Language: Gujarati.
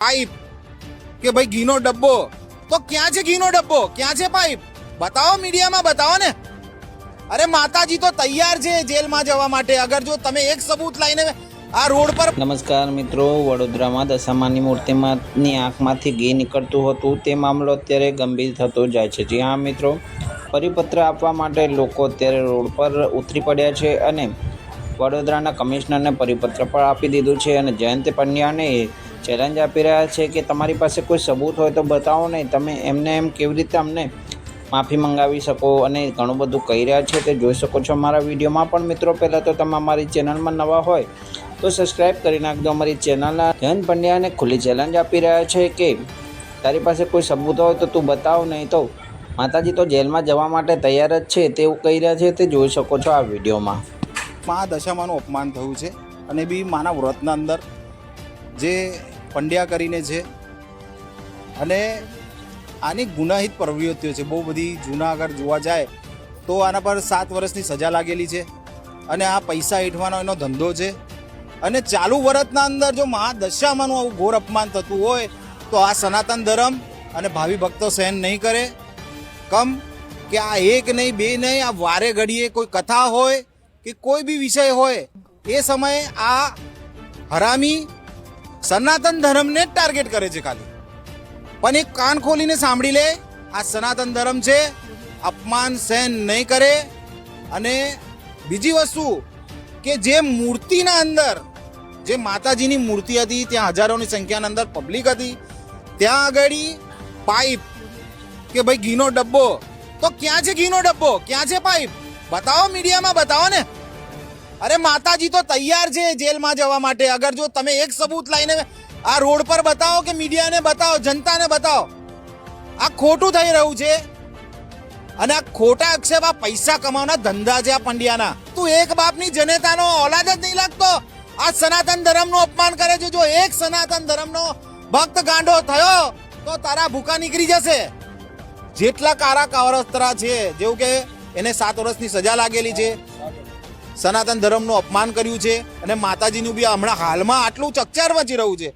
પાઇપ. કે ભાઈ ઘીનો ડબ્બો. તો ક્યાં છે ઘીનો ડબ્બો? ક્યાં છે પાઇપ? બતાવો મીડિયામાં, બતાવો ને. અરે માતાજી તો તૈયાર છે જેલમાં જવા માટે. અગર જો તમે એક સબૂત લઈને આ રોડ પર નમસ્કાર મિત્રો, વડોદરામાં દશામાની મૂર્તિમાંની આંખમાંથી ઘી નીકળતું હતું. તે મામલો અત્યારે ગંભીર થતો જાય છે. જી હા, મિત્રો. પરિપત્ર આપવા માટે લોકો અત્યારે રોડ પર ઉતરી પડ્યા છે અને વડોદરાના કમિશનરને પરિપત્ર પણ આપી દીધું છે અને જયંત પંડ્યાને ચેલેન્જ આપી રહ્યા છે કે તમારી પાસે કોઈ સબૂત હોય તો બતાવો નહીં તમે એમને એમ કેવી રીતે અમને માફી મંગાવી શકો અને ઘણું બધું કહી રહ્યા છે તે જોઈ શકો છો અમારા વિડીયોમાં પણ મિત્રો. પહેલાં તો તમે અમારી ચેનલમાં નવા હોય તો સબસ્ક્રાઈબ કરી નાખજો. અમારી ચેનલના જયંત પંડ્યાને ખુલ્લી ચેલેન્જ આપી રહ્યા છે કે તારી પાસે કોઈ સબૂત હોય તો તું બતાવ, નહીં તો માતાજી તો જેલમાં જવા માટે તૈયાર જ છે તેવું કહી રહ્યા છે તે જોઈ શકો છો આ વિડીયોમાં. મા દશામાનું અપમાન થયું છે અને બી માના વ્રતના અંદર જે પંડ્યા કરીને છે. અને આની ગુનાહિત પ્રવૃત્તિઓ છે. બહુ બધી જૂનાગઢ જોવા જાય તો આના પર સાત વર્ષની સજા લાગેલી છે. અને આ પૈસા હેઠવાનો એનો ધંધો છે. અને ચાલુ વર્ષના અંદર જો મહાદશામાંનું આવું ઘોર અપમાન થતું હોય તો આ સનાતન ધર્મ અને ભાવિ ભક્તો સહન નહીં કરે. કમ કે આ એક નહીં, બે નહીં, આ વારે ઘડીએ કોઈ કથા હોય કે કોઈ બી વિષય હોય, એ સમયે આ હરામી સનાતન ધર્મને જ ટાર્ગેટ કરે છે ખાલી. પણ એક કાન ખોલીને સાંભળી લે, આ સનાતન ધર્મ છે, અપમાન સહન નહીં કરે. અને બીજી વસ્તુ કે જે મૂર્તિના અંદર, જે માતાજીની મૂર્તિ હતી, ત્યાં હજારોની સંખ્યાના અંદર પબ્લિક હતી. ત્યાં આગળ પાઇપ કે ભાઈ ઘીનો ડબ્બો, તો ક્યાં છે ઘીનો ડબ્બો? ક્યાં છે પાઇપ? બતાવો મીડિયામાં, બતાવો ને. અરે માતાજી તો તૈયાર છે જેલમાં જવા માટે. અગર જો તમે એક સબૂત લઈને આ રોડ પર બતાવો કે મીડિયાને બતાવો, જનતાને બતાવો, આ ખોટું થઈ રહ્યું છે. અને આ ખોટા આક્ષેપ આ પૈસા કમાવાના ધંધા છે આ પંડ્યાના. તું એક બાપની જનેતાનો ઓલાદ જ નહીં લાગતો? આ સનાતન ધર્મનું અપમાન કરે છે. જો એક સનાતન ધર્મનો ભક્ત ગાંડો થયો, તો તારા ભૂકા નીકળી જશે. જેટલા કારા કાવરસ્તરા છે, જેવું કે એને સાત વર્ષની સજા લાગેલી છે સનાતન ધર્મનું અપમાન કર્યું છે અને માતાજીનું બી હમણાં હાલમાં આટલું ચકચાર મચી રહ્યું છે.